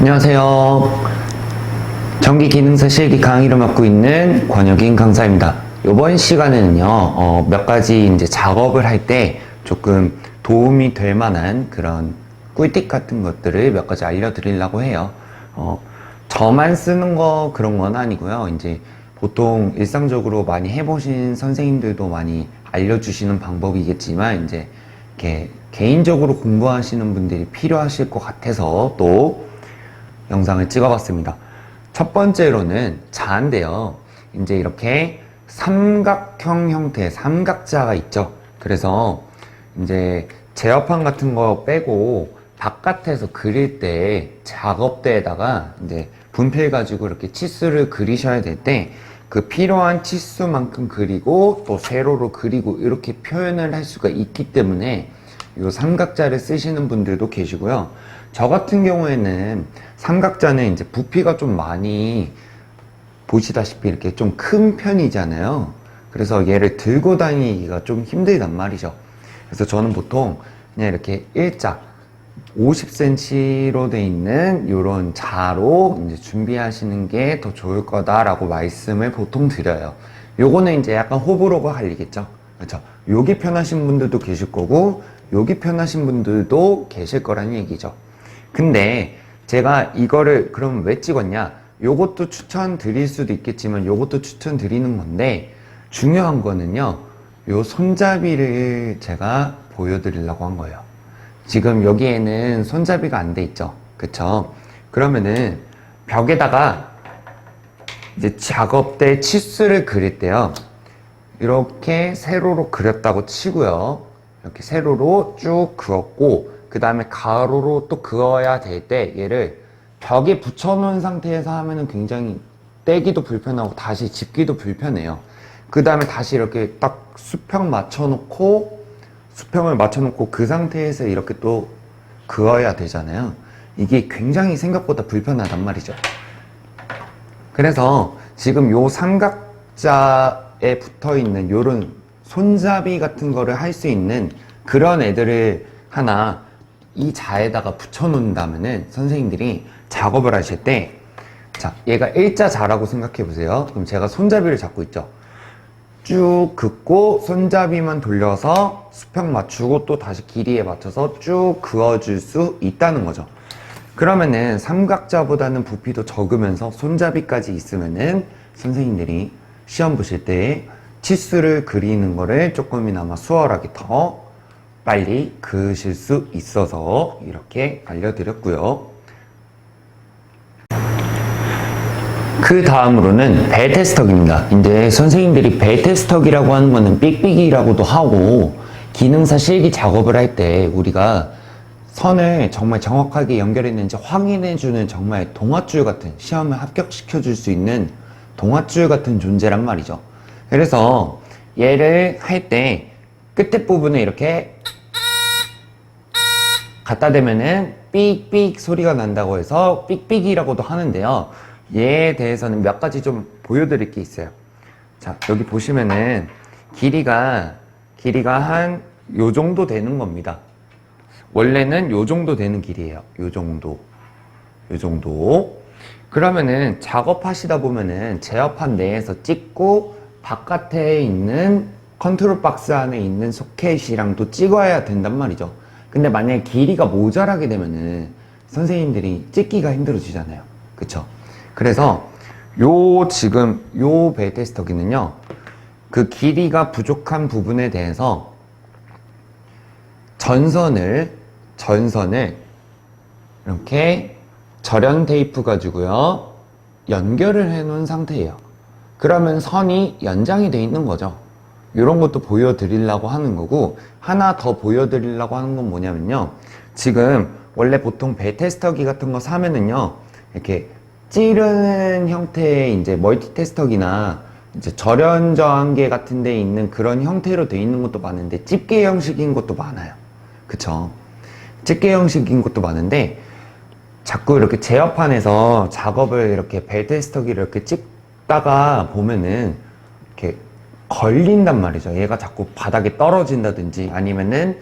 안녕하세요. 전기 기능사 실기 강의를 맡고 있는 권혁인 강사입니다. 이번 시간에는요, 어, 몇 가지 이제 작업을 할 때 조금 도움이 될 만한 그런 꿀팁 같은 것들을 몇 가지 알려드리려고 해요. 어, 저만 쓰는 거 그런 건 아니고요. 이제 보통 일상적으로 많이 해보신 선생님들도 많이 알려주시는 방법이겠지만, 이제 개인적으로 공부하시는 분들이 필요하실 것 같아서 또 영상을 찍어봤습니다. 첫 번째로는 자인데요. 이제 이렇게 삼각형 형태의 삼각자가 있죠. 그래서 이제 제어판 같은 거 빼고 바깥에서 그릴 때 작업대에다가 이제 분필 가지고 이렇게 치수를 그리셔야 될 때 그 필요한 치수만큼 그리고 또 세로로 그리고 이렇게 표현을 할 수가 있기 때문에 이 삼각자를 쓰시는 분들도 계시고요. 저 같은 경우에는 삼각자는 이제 부피가 좀 많이 보시다시피 이렇게 좀 큰 편이잖아요. 그래서 얘를 들고 다니기가 좀 힘들단 말이죠. 그래서 저는 보통 그냥 이렇게 일자 50cm로 돼 있는 이런 자로 이제 준비하시는 게 더 좋을 거다라고 말씀을 보통 드려요. 요거는 이제 약간 호불호가 갈리겠죠. 그렇죠. 여기 편하신 분들도 계실 거고 여기 편하신 분들도 계실 거라는 얘기죠. 근데 제가 이거를 그럼 왜 찍었냐? 요것도 추천드릴 수도 있겠지만 요것도 추천드리는 건데 중요한 거는요. 요 손잡이를 제가 보여드리려고 한 거예요. 지금 여기에는 손잡이가 안 돼 있죠. 그쵸? 그러면은 벽에다가 이제 작업대 치수를 그릴 때요. 이렇게 세로로 그렸다고 치고요. 이렇게 세로로 쭉 그었고, 그 다음에 가로로 또 그어야 될 때 얘를 벽에 붙여놓은 상태에서 하면은 굉장히 떼기도 불편하고 다시 집기도 불편해요. 그 다음에 다시 이렇게 딱 수평 맞춰놓고, 수평을 맞춰놓고 그 상태에서 이렇게 또 그어야 되잖아요. 이게 굉장히 생각보다 불편하단 말이죠. 그래서 지금 요 삼각자에 붙어 있는 요런 손잡이 같은 거를 할 수 있는 그런 애들을 하나 이 자에다가 붙여 놓는다면은 선생님들이 작업을 하실 때 자, 얘가 일자 자라고 생각해 보세요. 그럼 제가 손잡이를 잡고 있죠. 쭉 긋고 손잡이만 돌려서 수평 맞추고 또 다시 길이에 맞춰서 쭉 그어줄 수 있다는 거죠. 그러면은 삼각자보다는 부피도 적으면서 손잡이까지 있으면은 선생님들이 시험 보실 때 치수를 그리는 거를 조금이나마 수월하게 더 빨리 그으실 수 있어서 이렇게 알려드렸고요. 그 다음으로는 베테스톡입니다. 이제 선생님들이 베테스톡이라고 하는 거는 삑삑이라고도 하고 기능사 실기 작업을 할 때 우리가 선을 정말 정확하게 연결했는지 확인해주는 정말 동아줄 같은 시험에 합격시켜 줄 수 있는 동아줄 같은 존재란 말이죠. 그래서 얘를 할 때 끝에 부분에 이렇게 갖다 대면은 삑삑 소리가 난다고 해서 삑삑이라고도 하는데요. 얘에 대해서는 몇 가지 좀 보여드릴 게 있어요. 자, 여기 보시면은 길이가, 길이가 한 요 정도 되는 겁니다. 원래는 요 정도 되는 길이에요. 요 정도. 요 정도. 그러면은 작업하시다 보면은 제어판 내에서 찍고 바깥에 있는 컨트롤 박스 안에 있는 소켓이랑도 찍어야 된단 말이죠. 근데 만약에 길이가 모자라게 되면은 선생님들이 찍기가 힘들어지잖아요. 그쵸? 그래서 요 지금 요 베테스터기는요. 그 길이가 부족한 부분에 대해서 전선을 전선을 이렇게 절연 테이프 가지고요 연결을 해 놓은 상태예요. 그러면 선이 연장이 돼 있는 거죠. 이런 것도 보여드리려고 하는 거고 하나 더 보여드리려고 하는 건 뭐냐면요. 지금 원래 보통 베테스터기 같은 거 사면은요 이렇게 찌르는 형태의 이제 멀티 테스터기나 이제 절연 저항계 같은 데 있는 그런 형태로 돼 있는 것도 많은데 집게 형식인 것도 많아요. 그쵸? 집게 형식인 것도 많은데 자꾸 이렇게 제어판에서 작업을 이렇게 벨 테스터기를 이렇게 찍다가 보면은 이렇게 걸린단 말이죠. 얘가 자꾸 바닥에 떨어진다든지 아니면은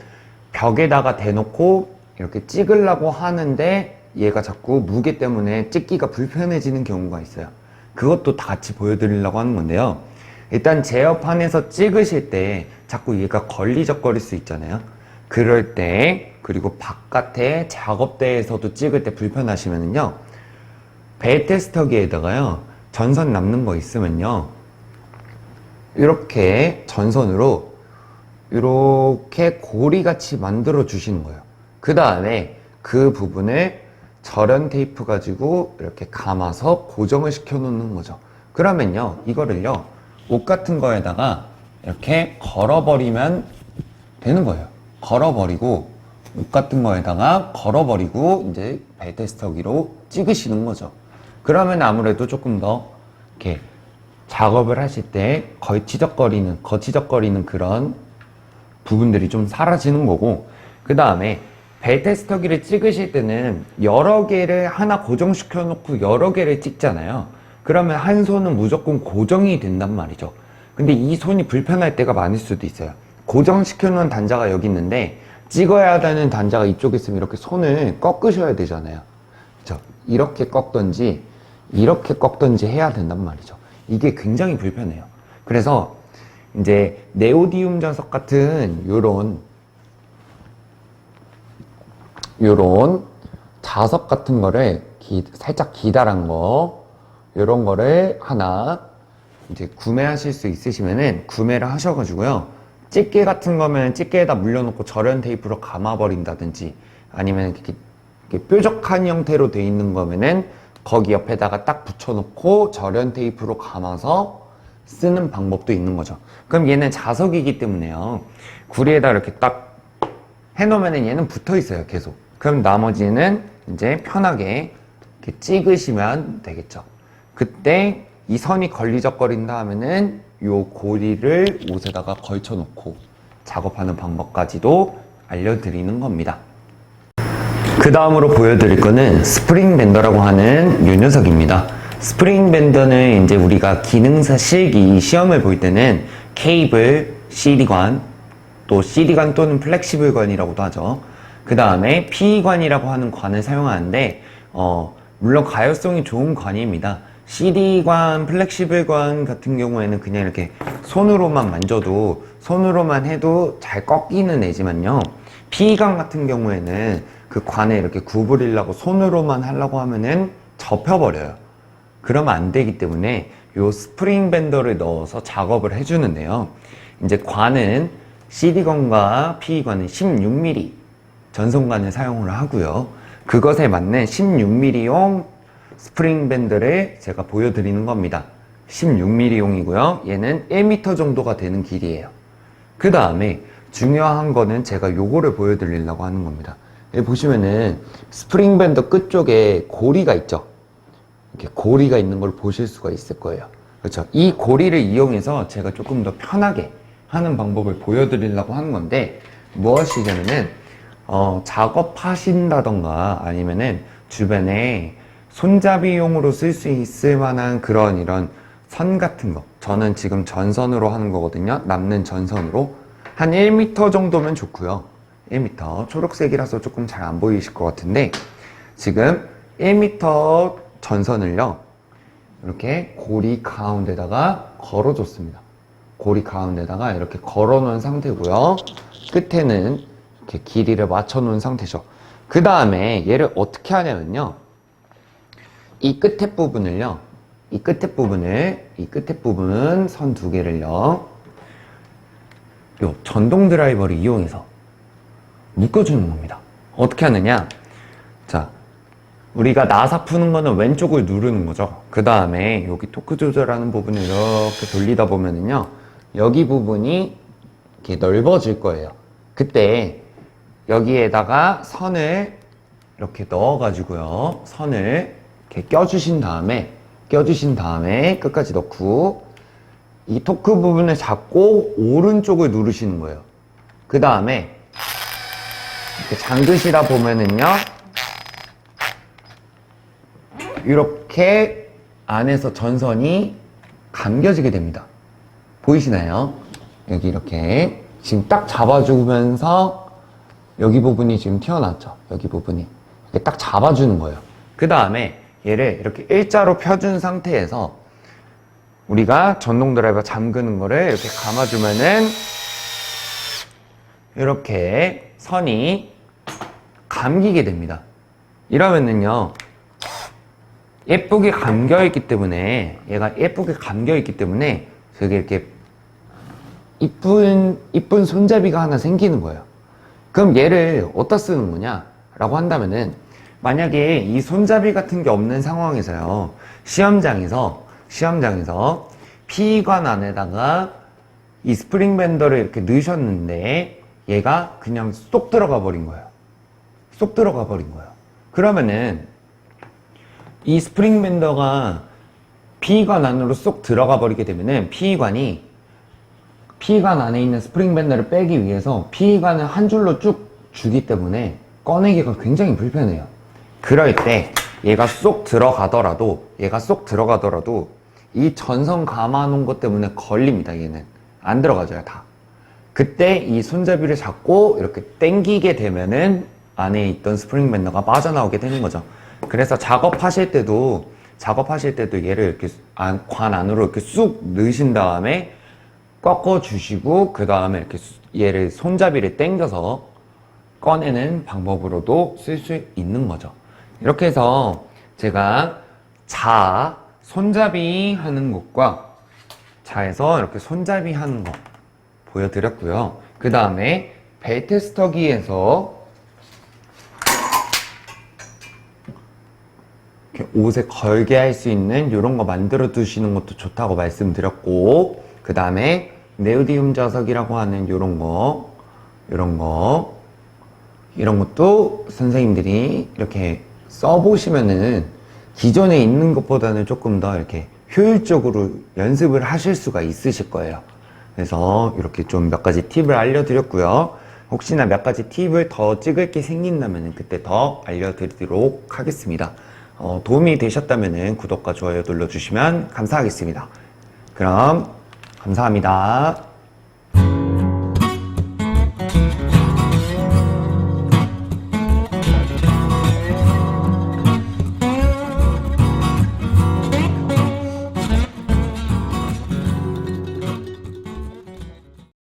벽에다가 대놓고 이렇게 찍으려고 하는데 얘가 자꾸 무게 때문에 찍기가 불편해지는 경우가 있어요. 그것도 다 같이 보여드리려고 하는 건데요. 일단 제어판에서 찍으실 때 자꾸 얘가 걸리적거릴 수 있잖아요. 그럴 때 그리고 바깥에 작업대에서도 찍을 때 불편하시면은요. 베테스터기에다가요. 전선 남는 거 있으면요. 이렇게 전선으로 이렇게 고리같이 만들어 주시는 거예요. 그 다음에 그 부분을 절연 테이프 가지고 이렇게 감아서 고정을 시켜 놓는 거죠. 그러면요, 이거를요, 옷 같은 거에다가 이렇게 걸어버리면 되는 거예요. 걸어버리고, 옷 같은 거에다가 걸어버리고, 이제 베테스터기로 찍으시는 거죠. 그러면 아무래도 조금 더 이렇게 작업을 하실 때 걸치적거리는, 거치적거리는 그런 부분들이 좀 사라지는 거고 그 다음에 벨 테스터기를 찍으실 때는 여러 개를 하나 고정시켜 놓고 여러 개를 찍잖아요. 그러면 한 손은 무조건 고정이 된단 말이죠. 근데 이 손이 불편할 때가 많을 수도 있어요. 고정시켜 놓은 단자가 여기 있는데 찍어야 되는 단자가 이쪽에 있으면 이렇게 손을 꺾으셔야 되잖아요. 그죠? 이렇게 꺾던지 이렇게 꺾던지 해야 된단 말이죠 이게 굉장히 불편해요. 그래서 이제 네오디움 자석 같은 요런 요런 자석 같은 거를 기- 살짝 기다란 거 요런 거를 하나 이제 구매하실 수 있으시면은 구매를 하셔가지고요. 집게 같은 거면 집게에다 물려놓고 절연 테이프로 감아버린다든지 아니면 이렇게, 이렇게 뾰족한 형태로 돼 있는 거면은 거기 옆에다가 딱 붙여놓고 절연 테이프로 감아서 쓰는 방법도 있는 거죠. 그럼 얘는 자석이기 때문에요. 구리에다 이렇게 딱 해놓으면 얘는 붙어 있어요, 계속. 그럼 나머지는 이제 편하게 이렇게 찍으시면 되겠죠. 그때 이 선이 걸리적거린다 하면은 요 고리를 옷에다가 걸쳐놓고 작업하는 방법까지도 알려드리는 겁니다. 그 다음으로 보여드릴 거는 스프링 밴더라고 하는 요 녀석입니다. 스프링 밴더는 이제 우리가 기능사 실기 시험을 볼 때는 케이블, CD관, 또 CD관 또는 플렉시블관이라고도 하죠. 그 다음에 PE관이라고 하는 관을 사용하는데, 어, 물론 가열성이 좋은 관입니다. CD관, 플렉시블관 같은 경우에는 그냥 이렇게 손으로만 만져도, 손으로만 해도 잘 꺾이는 애지만요. PE관 같은 경우에는 그 관에 이렇게 구부리려고 손으로만 하려고 하면은 접혀버려요. 그러면 안 되기 때문에 요 스프링 밴더를 넣어서 작업을 해주는데요. 이제 관은 CD건과 PE관은 16mm 전송관을 사용을 하고요. 그것에 맞는 16mm용 스프링 밴드를 제가 보여드리는 겁니다. 16mm용이고요. 얘는 1m 정도가 되는 길이에요. 그 다음에 중요한 거는 제가 요거를 보여드리려고 하는 겁니다. 여기 보시면은 스프링 밴드 끝쪽에 고리가 있죠. 이렇게 고리가 있는 걸 보실 수가 있을 거예요. 그렇죠. 이 고리를 이용해서 제가 조금 더 편하게 하는 방법을 보여드리려고 하는 건데 무엇이냐면은 어, 작업하신다던가 아니면은 주변에 손잡이용으로 쓸 수 있을 만한 그런 이런 선 같은 거 저는 지금 전선으로 하는 거거든요 남는 전선으로 한 1m 정도면 좋고요 1m 초록색이라서 조금 잘 안 보이실 것 같은데 지금 1m 전선을요 이렇게 고리 가운데다가 걸어줬습니다. 고리 가운데다가 이렇게 걸어 놓은 상태고요. 끝에는 이렇게 길이를 맞춰 놓은 상태죠. 그 다음에 얘를 어떻게 하냐면요 이 끝에 부분을요 이 끝에 부분을 이 끝에 부분은 선두 개를요 요 전동 드라이버를 이용해서 묶어주는 겁니다. 어떻게 하느냐? 자 우리가 나사 푸는 거는 왼쪽을 누르는 거죠. 그 다음에 여기 토크 조절하는 부분을 이렇게 돌리다 보면은요 여기 부분이 이렇게 넓어질 거예요. 그때 여기에다가 선을 이렇게 넣어 가지고요 선을 이렇게 껴주신 다음에 껴주신 다음에 끝까지 넣고 이 토크 부분을 잡고 오른쪽을 누르시는 거예요. 그 다음에 잠그시다 보면은요 이렇게 안에서 전선이 감겨지게 됩니다 보이시나요? 여기 이렇게 지금 딱 잡아주면서 여기 부분이 지금 튀어나왔죠 여기 부분이 이렇게 딱 잡아주는 거예요. 그 다음에 얘를 이렇게 일자로 펴준 상태에서 우리가 전동 드라이버 잠그는 거를 이렇게 감아주면은 이렇게 선이 감기게 됩니다. 이러면은요, 예쁘게 감겨있기 때문에, 얘가 예쁘게 감겨있기 때문에, 저게 이렇게 이쁜, 이쁜 손잡이가 하나 생기는 거예요. 그럼 얘를 어디다 쓰는 거냐? 라고 한다면은, 만약에 이 손잡이 같은 게 없는 상황에서요, 시험장에서, 시험장에서 피관 안에다가 이 스프링 밴더를 이렇게 넣으셨는데, 얘가 그냥 쏙 들어가 버린 거예요. 쏙 들어가 버린 거예요. 그러면은, 이 스프링 밴더가 피관 안으로 쏙 들어가 버리게 되면은, 피관이 피관 안에 있는 스프링 밴더를 빼기 위해서 피관을 한 줄로 쭉 주기 때문에 꺼내기가 굉장히 불편해요. 그럴 때 얘가 쏙 들어가더라도 얘가 쏙 들어가더라도 이 전선 감아 놓은 것 때문에 걸립니다. 얘는 안 들어가져요 다. 그때 이 손잡이를 잡고 이렇게 당기게 되면은 안에 있던 스프링 밴더가 빠져나오게 되는 거죠. 그래서 작업하실 때도 작업하실 때도 얘를 이렇게 안- 관 안으로 이렇게 쑥 넣으신 다음에 꺾어 주시고 그 다음에 이렇게 수- 얘를 손잡이를 당겨서 꺼내는 방법으로도 쓸 수 있는 거죠. 이렇게 해서 제가 자 손잡이 하는 것과 자에서 이렇게 손잡이 하는 거 보여드렸고요. 그 다음에 벨트 스터기에서 옷에 걸게 할 수 있는 이런 거 만들어 두시는 것도 좋다고 말씀드렸고 그 다음에 네오디움 자석이라고 하는 이런 거 이런 거 이런 것도 선생님들이 이렇게 써보시면은 기존에 있는 것보다는 조금 더 이렇게 효율적으로 연습을 하실 수가 있으실 거예요. 그래서 이렇게 좀 몇 가지 팁을 알려드렸고요. 혹시나 몇 가지 팁을 더 찍을 게 생긴다면 그때 더 알려드리도록 하겠습니다. 어, 도움이 되셨다면 구독과 좋아요 눌러주시면 감사하겠습니다. 그럼 감사합니다.